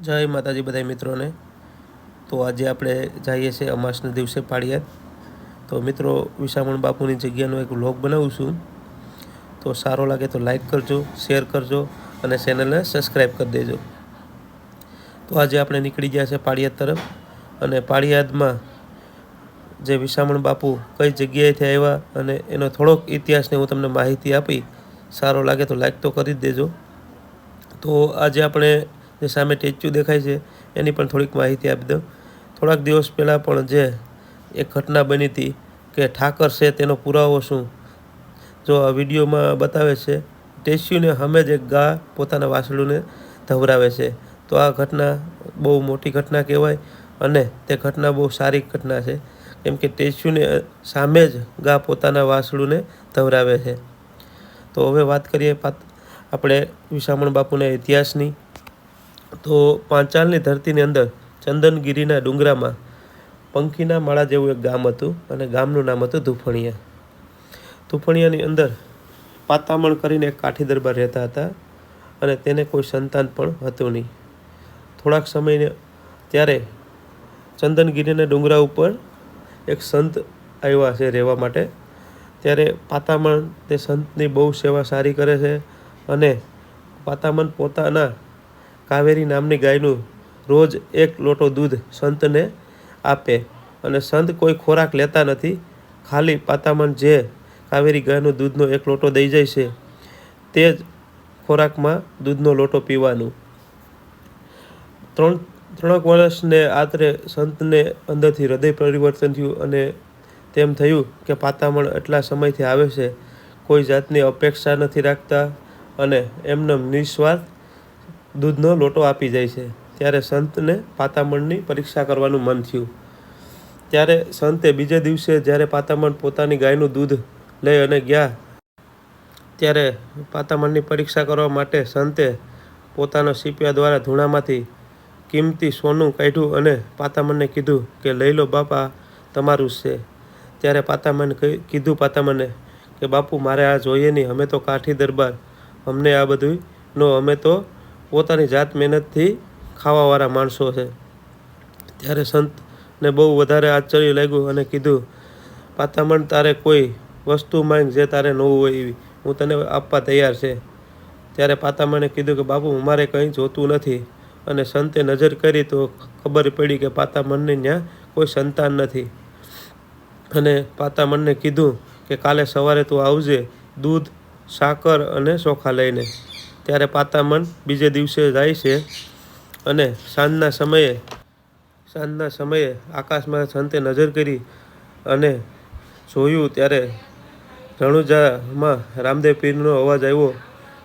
જય માતાજી બધા મિત્રોને. તો આજે આપણે જઈએ છીએ અમાસના દિવસે પાળિયાદ. તો મિત્રો, વિશામણ બાપુની જગ્યાનો એક વ્લોગ બનાવું છું. તો સારો લાગે તો લાઈક કરજો, શેર કરજો અને ચેનલને સબસ્ક્રાઈબ કરી દેજો. તો આજે આપણે નીકળી ગયા છે પાળિયાદ તરફ અને પાળિયાદમાં જે વિશામણ બાપુ કઈ જગ્યાએથી આવ્યા અને એનો થોડોક ઇતિહાસને હું તમને માહિતી આપી, સારો લાગે તો લાઈક તો કરી જ દેજો. તો આજે આપણે જે સામે સ્ટેચ્યુ દેખાય છે. એની પણ થોડીક માહિતી આપી દઉં થોડાક દિવસ પહેલાં પણ જે એક ઘટના બની હતી કે ઠાકર છે તેનો પુરાવો શું? જો આ વિડીયોમાં બતાવે છે, ટેચ્યુને હમે જ એક ગા પોતાના વાસળુને ધવરાવે છે. તો આ ઘટના બહુ મોટી ઘટના કહેવાય અને તે ઘટના બહુ સારી ઘટના છે. કેમ કે ટેચ્યુને સામે જ ગા પોતાના વાસળુને ધવરાવે છે. તો હવે વાત કરીએ પાત- આપણે વિસામણ બાપુના ઇતિહાસની. તો પાંચાલની ધરતીની અંદર ચંદનગીરીના ડુંગરામાં પંખીના માળા જેવું એક ગામ હતું અને ગામનું નામ હતું ધુફણિયા. ધુફણિયાની અંદર પાતામણ કરીને એક કાઠી દરબાર રહેતા હતા અને તેને કોઈ સંતાન પણ હતું નહીં. થોડાક સમયને ત્યારે ચંદનગીરીના ડુંગરા ઉપર એક સંત આવ્યા છે રહેવા માટે. ત્યારે પાતામણ તે સંતની બહુ સેવા સારી કરે છે અને પાતામણ પોતાના કાવેરી નામની ગાયનું રોજ એક લોટો દૂધ સંતને આપે અને સંત કોઈ ખોરાક લેતા નથી. ખાલી પાતામણ જે કાવેરી ગાયનું દૂધનો એક લોટો દઈ જાય છે, તે જ ખોરાકમાં દૂધનો લોટો પીવાનું. ત્રણ, ત્રણેક વર્ષને આતરે સંતને અંદરથી હૃદય પરિવર્તન થયું અને તેમ થયું કે પાતામણ એટલા સમયથી આવે છે, કોઈ જાતની અપેક્ષા નથી રાખતા અને એમને નિસ્વાર્થ દૂધનો લોટો આપી જાય છે. ત્યારે સંતને પાતામણની પરીક્ષા કરવાનું મન થયું. ત્યારે સંતે બીજે દિવસે જ્યારે પાતામણ પોતાની ગાયનું દૂધ લઈ અને ગયા, ત્યારે પાતામણની પરીક્ષા કરવા માટે સંતે પોતાના સીપિયા દ્વારા ધૂણામાંથી કિંમતી સોનું કાઢ્યું અને પાતામણને કીધું કે, લઈ લો બાપા, તમારું જ છે. ત્યારે પાતામણ કીધું પાતામને કે, બાપુ, મારે આ જોઈએ નહીં, અમે તો કાઠી દરબાર. અમને આ બધું નો, અમે તો પોતાની જાત મહેનતથી ખાવાવાળા માણસો છે. ત્યારે સંતને બહુ વધારે આશ્ચર્ય લાગ્યું અને કીધું, પાતામણ, તારે કોઈ વસ્તુ માંગ જે તારે નવું હોય એવી. હું તને આપવા તૈયાર છે. ત્યારે પાતામણે કીધું કે, બાપુ મારે કંઈ જોતું નથી. અને સંતે નજર કરી તો ખબર પડી કે પાતામણને ત્યાં કોઈ સંતાન નથી. અને પાતામણને કીધું કે, કાલે સવારે તું આવજે દૂધ, સાકર અને ચોખા લઈને. ત્યારે પાતામણ બીજે દિવસે જાય છે અને સાંજના સમયે સાંજના સમયે આકાશમાં સંતે નજર કરી અને જોયું ત્યારે રણુજામાં રામદેવ પીરનો અવાજ આવ્યો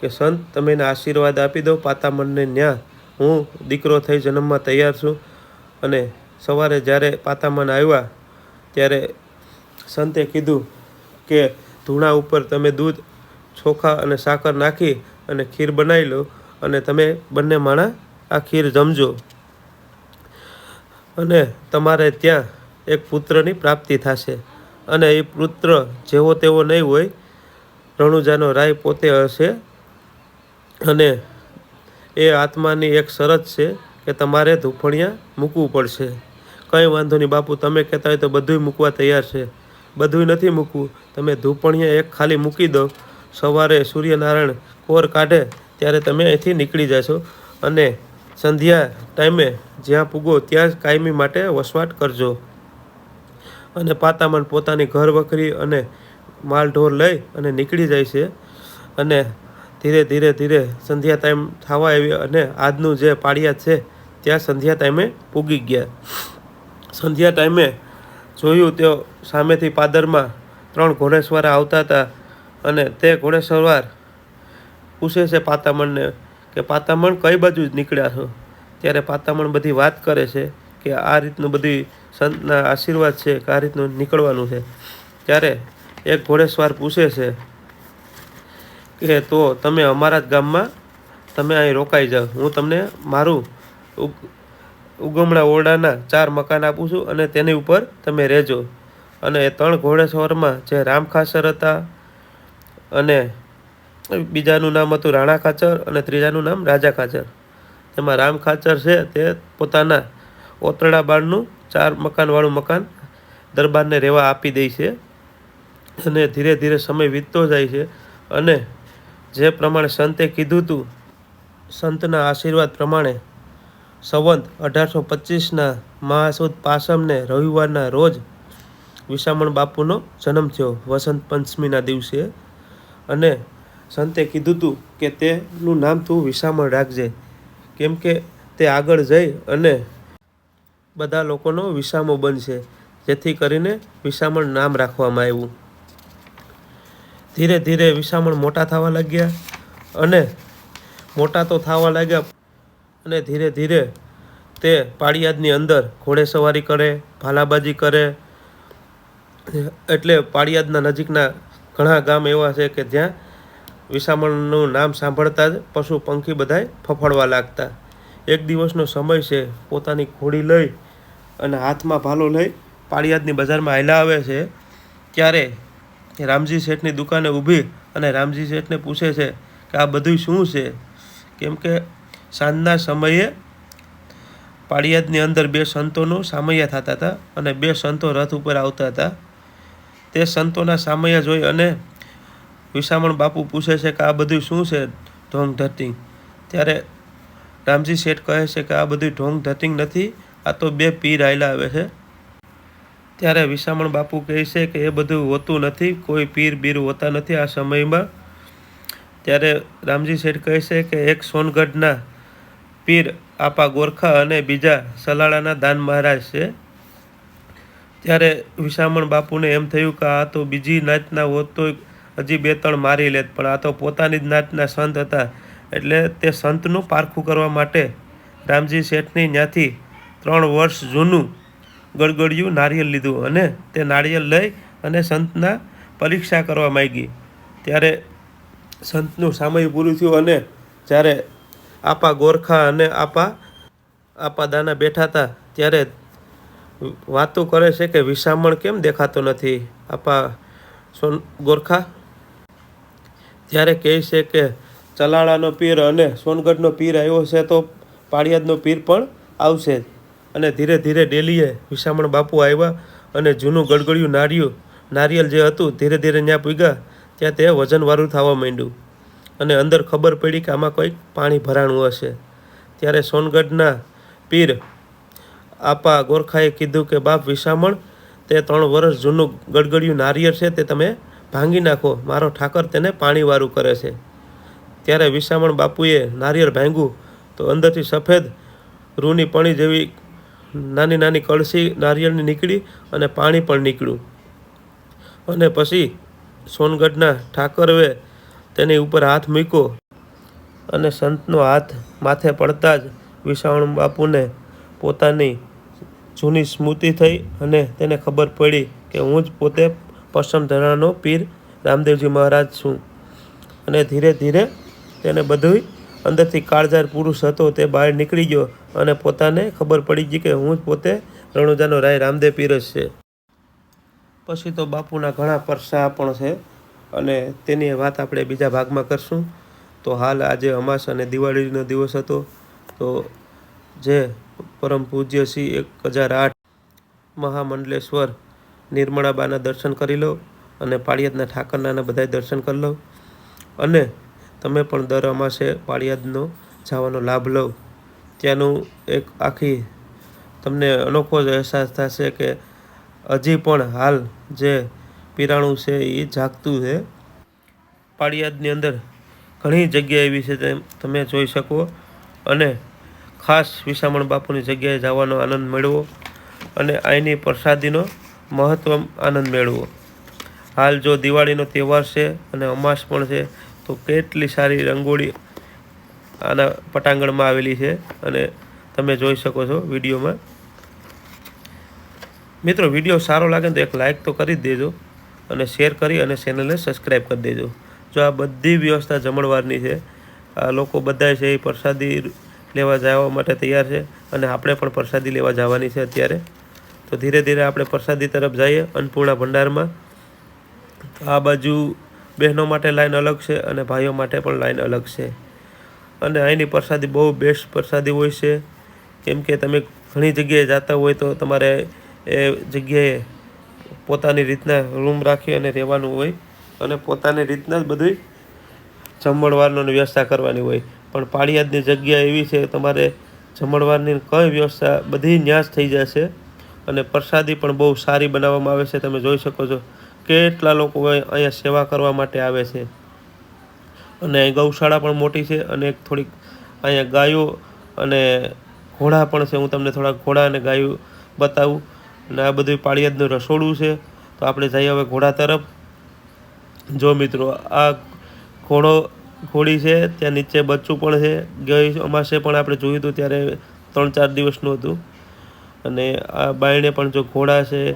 કે, સંત, તમે એને આશીર્વાદ આપી દો પાતામણને ન્યા. હું દીકરો થઈ જન્મમાં તૈયાર છું. અને સવારે જ્યારે પાતામણ આવ્યા ત્યારે સંતે કીધું કે, ધૂણા ઉપર તમે દૂધ, ચોખા અને સાકર નાખી અને ખીર બનાવી લો અને તમે બંને માણા આ ખીર જમજો. અને તમારે ત્યાં એક પુત્રની પ્રાપ્તિ થશે. અને એ પુત્ર જેવો તેવો નહીં હોય, રણુજાનો રાય પોતે હશે. અને એ આત્માની એક શરત છે કે તમારે ધૂફણિયા મૂકવું પડશે. કંઈ વાંધો નહીં બાપુ, તમે કહેતા હોય તો બધુંય મૂકવા તૈયાર છે. બધુંય નથી મૂકવું. તમે ધૂપણિયા એક ખાલી મૂકી દો. સવારે સૂર્યનારાયણ કોર કાઢે ત્યારે તમે અહીંથી નીકળી જશો. અને સંધ્યા ટાઈમે જ્યાં પૂગો ત્યાં જ કાયમી માટે વસવાટ કરજો. અને પાતામણ પોતાની ઘર વખરી અને માલ ઢોર લઈ અને નીકળી જાય છે. અને ધીરે ધીરે ધીરે સંધ્યા ટાઈમ થવા આવી અને આજનું જે પાળિયા છે, ત્યાં સંધ્યા ટાઈમે પૂગી ગયા. સંધ્યા ટાઈમે જોયું તેઓ સામેથી પાદરમાં ત્રણ ઘોડેસવાર આવતા હતા અને તે ઘોડેસવાર પૂછે છે પાતામણને કે પાતામણ કઈ બાજુ નીકળ્યા છો? ત્યારે પાતામણ બધી વાત કરે છે કે આ રીતનું બધી સંતના આશીર્વાદ છે કે આ રીતનું નીકળવાનું છે. ત્યારે એક ઘોડેસવાર પૂછે છે કે તો તમે અમારા જ ગામમાં તમે અહીં રોકાઈ જાઓ. હું તમને મારું ઉગ- ઉગમણા ઓરડાના ચાર મકાન આપું છું અને તેની ઉપર તમે રહેજો. અને એ ત્રણ ઘોડેસવારમાં જે રામખાસર હતા અને બીજાનું નામ હતું રાણા ખાચર અને ત્રીજાનું નામ રાજા ખાચર. તેમાં રામ ખાચર છે તે પોતાના ઓતરડા બાળનું ચાર મકાનવાળું મકાન દરબારને રહેવા આપી દે છે અને ધીરે ધીરે સમય વીતતો જાય છે અને જે પ્રમાણે સંતે કીધું હતું સંતના આશીર્વાદ પ્રમાણે સંવંત અઢારસો પચીસના મહાસુદ પાસમને રવિવારના રોજ વિસામણ બાપુનો જન્મ થયો વસંત પંચમીના દિવસે. અને સંતે કીધું હતું કે તેનું નામ તું વિસામણ રાખજે. કેમ કે તે આગળ જઈ અને બધા લોકોનો વિસામો બનશે, જેથી કરીને વિસામણ નામ રાખવામાં આવ્યું. ધીરે ધીરે વિસામણ મોટા થવા લાગ્યા અને મોટા તો થવા લાગ્યા, અને ધીરે ધીરે તે પાળિયાદની અંદર ઘોડેસવારી કરે, ભાલાબાજી કરે. એટલે પાળિયાદના નજીકના ઘણા ગામ એવા છે કે જ્યાં વિસામણનું નામ સાંભળતા જ પશુ પંખી બધાય ફફડવા લાગતા. એક દિવસનો સમય છે, પોતાની ઘોડી લઈ અને હાથમાં ભાલો લઈ પાળિયાદની બજારમાં હાલ્યા આવે છે, ત્યારે રામજી શેઠની દુકાને ઊભી અને રામજી શેઠને પૂછે છે કે આ બધું શું છે? કેમ કે સાંજના સમયે પાળિયાદની અંદર બે સંતોનું સામૈયા થતા હતા અને બે સંતો રથ ઉપર આવતા હતા. તે સંતોના સામૈયા જોઈ અને વિસામણ બાપુ પૂછે છે કે આ બધું શું છે ઢોંગ ધતિંગ ત્યારે રામજી શેઠ કહે છે કે આ બધું ઢોંગ ધતિંગ નથી, આ તો બે પીર આયલા આવે છે. ત્યારે વિસામણ બાપુ કહે છે કે એ બધું હોતું નથી, કોઈ પીર બીર હોતા નથી આ સમયમાં. ત્યારે રામજી શેઠ કહે છે કે એક સોનગઢના પીર આપા ગોરખા અને બીજા સલાળાના દાન મહારાજ છે. ત્યારે વિસામણ બાપુને એમ થયું કે આ તો બીજી નાતના હોત હજી બે ત્રણ મારી લેત, પણ આ તો પોતાની જ નાતના સંત હતા. એટલે તે સંતનું પારખું કરવા માટે રામજી શેઠની ત્યાંથી ત્રણ વર્ષ જૂનું ગળગળિયું નારિયેલ લીધું અને તે નારિયેલ લઈ અને સંતના પરીક્ષા કરવા માંગી. ત્યારે સંતનું સામય પૂરું થયું અને જ્યારે આપા ગોરખા અને આપા આપા દાના બેઠા હતા, ત્યારે વાતો કરે છે કે વિસામણ કેમ દેખાતો નથી? આપા સોન ગોરખા ત્યારે કહે છે કે ચલાળાનો પીર અને સોનગઢનો પીર આવ્યો છે, તો પાળિયાદનો પીર પણ આવશે. અને ધીરે ધીરે ડેલીએ વિસામણ બાપુ આવ્યા અને જૂનું ગડગડિયું નારિયું નારિયેલ જે હતું, ધીરે ધીરે ત્યાં પૂગ્યા. ત્યાં તે વજનવાળું થવા માંડ્યું. અને અંદર ખબર પડી કે આમાં કંઈક પાણી ભરાણું હશે. ત્યારે સોનગઢના પીર આપા ગોરખાએ કીધું કે, બાપ, વિસામણ, તે ત્રણ વર્ષ જૂનું ગડગડિયું નારિયેળ છે, તે તમે ભાંગી નાખો. મારો ઠાકર તેને પાણીવાળું કરે છે. ત્યારે વિસામણ બાપુએ નારિયેળ ભાંગ્યું તો અંદરથી સફેદ રૂની પણી જેવી નાની નાની કળસી નારિયેળની નીકળી અને પાણી પણ નીકળ્યું. અને પછી સોનગઢના ઠાકરવે તેની ઉપર હાથ મૂક્યો અને સંતનો હાથ માથે પડતા જ વિસાવણ બાપુને પોતાની જૂની સ્મૃતિ થઈ અને તેને ખબર પડી કે હું જ પોતે પશ્ચિમ ધરાનો પીર રામદેવજી મહારાજ છું અને ધીરે ધીરે તેને બધુંય અંદરથી કાળજાર પુરુષ હતો તે બહાર નીકળી ગયો અને પોતાને ખબર પડી ગઈ કે હું જ પોતે રણુજાનો રાય રામદેવ પીર જ છે. પછી તો બાપુના ઘણા પરસા પણ છે અને તેની વાત આપણે બીજા ભાગમાં કરશું. તો હાલ આજે અમાસ અને દિવાળીનો દિવસ હતો. તો જે પરમ પૂજ્ય શ્રી એક હજાર આઠ મહામંડલેશ્વર નિર્મળાબાના દર્શન કરી લો અને પાળિયાદના ઠાકરનાના બધાય દર્શન કરી લો. અને તમે પણ દર અમાસે પાળિયાદનો જવાનો લાભ લો. ત્યાંનું એક આખી તમને અનોખો જ અહેસાસ થશે કે હજી પણ હાલ જે પીરાણું છે એ જાગતું છે. પાળિયાદની અંદર ઘણી જગ્યા એવી છે તેમ તમે જોઈ શકો. અને ખાસ વિસામણ બાપુની જગ્યાએ જવાનો આનંદ મેળવો. અને અહીંની પ્રસાદીનો મહત્વ આનંદ મેળવો. હાલ જો દિવાળીનો તહેવાર છે અને અમાસ પણ છે, તો કેટલી સારી રંગોળી આના પટાંગણમાં આવેલી છે અને તમે જોઈ શકો છો વિડીયોમાં. મિત્રો, વીડિયો સારો લાગે તો એક લાઇક તો કરી જ દેજો અને શેર કરી અને ચેનલને સબસ્ક્રાઈબ કરી દેજો. જો આ બધી વ્યવસ્થા જમણવારની છે, આ લોકો બધા છે એ પ્રસાદી લેવા જવા માટે તૈયાર છે અને આપણે પણ પ્રસાદી લેવા જવાની છે અત્યારે. તો ધીરે ધીરે આપણે પ્રસાદી તરફ જઈએ અન્નપૂર્ણા ભંડારમાં. આ બાજુ બહેનો માટે લાઈન અલગ છે અને ભાઈઓ માટે પણ લાઈન અલગ છે. અને અહીંની પ્રસાદી બહુ બેસ્ટ પ્રસાદી હોય છે. કેમ કે તમે ઘણી જગ્યાએ જતા હોય તો તમારે એ જગ્યાએ પોતાની રીતના રૂમ રાખી અને રહેવાનું હોય. અને પોતાની રીતના જ બધી જમણવારનો વ્યવસ્થા કરવાની હોય. પણ પાળિયાદની જગ્યા એવી છે, તમારે જમણવારની કંઈ વ્યવસ્થા બધી ન્યાસ થઈ જશે. અને પ્રસાદી પણ બહુ સારી બનાવવામાં આવે છે, તમે જોઈ શકો છો. કેટલા લોકો અહીં- અહીંયા સેવા કરવા માટે આવે છે. અને અહીં ગૌશાળા પણ મોટી છે અને એક થોડીક અહીંયા ગાયો અને ઘોડા પણ છે. હું તમને થોડા ઘોડા અને ગાયો બતાવું. અને આ બધું પાળિયાદનું રસોડું છે. તો આપણે જઈએ હવે ઘોડા તરફ. જો મિત્રો, આ ઘોડો, ઘોડી છે, ત્યાં નીચે બચ્ચું પણ છે. ગઈ અમાસે પણ આપણે જોયું હતું, ત્યારે ત્રણ ચાર દિવસનું હતું. અને આ બાયણે પણ જો ઘોડા છે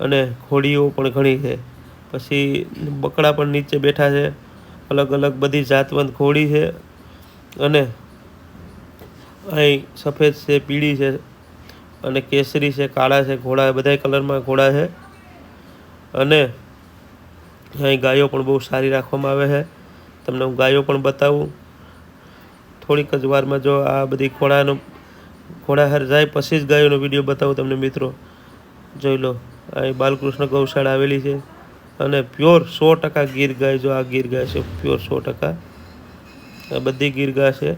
અને ઘોડીઓ પણ ઘણી છે. પછી બકડા પણ નીચે બેઠા છે. અલગ અલગ બધી જાતવંત ઘોડી છે અને અહીં સફેદ છે, પીળી છે અને કેસરી છે, કાળા છે, ઘોડા બધાય કલરમાં ઘોડા છે. અને અહીં ગાયો પણ બહુ સારી રાખવામાં આવે છે. તમને હું ગાયો પણ બતાવું. થોડીક જ વારમાં જો આ બધી ઘોડાનો ઘોડા હાર જાય પછી જ ગાયોનો વીડિયો બતાવું તમને મિત્રો. જોઈ લો અહીં બાલકૃષ્ણ ગૌશાળા આવેલી છે અને પ્યોર સો ટકા ગીર ગાય જો આ ગીર ગાય છે, પ્યોર સો ટકા. આ બધી ગીર ગાય છે.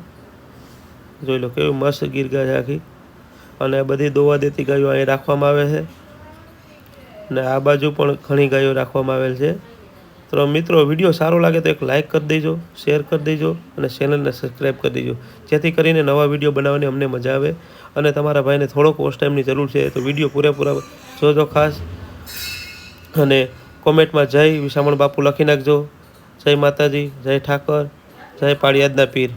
જોઈ લો, કેવી મસ્ત ગીર ગાય છે આખી. અને બધી દોવા દેતી ગાયો અહીં રાખવામાં આવે છે. અને આ બાજુ પણ ઘણી ગાયો રાખવામાં આવેલ છે. તો મિત્રો, વીડિયો સારો લાગે તો એક લાઇક કરી દેજો શેર કરી દેજો અને ચેનલને સબસ્ક્રાઈબ કરી દેજો. જેથી કરીને નવા વીડિયો બનાવવાની અમને મજા આવે અને તમારા ભાઈને થોડોક વોચ ટાઈમની જરૂર છે તો વીડિયો પૂરેપૂરા જોજો ખાસ. અને કોમેન્ટમાં જય વિશામણ બાપુ લખી નાખજો. જય માતાજી, જય ઠાકર, જય પાળિયાદના પીર.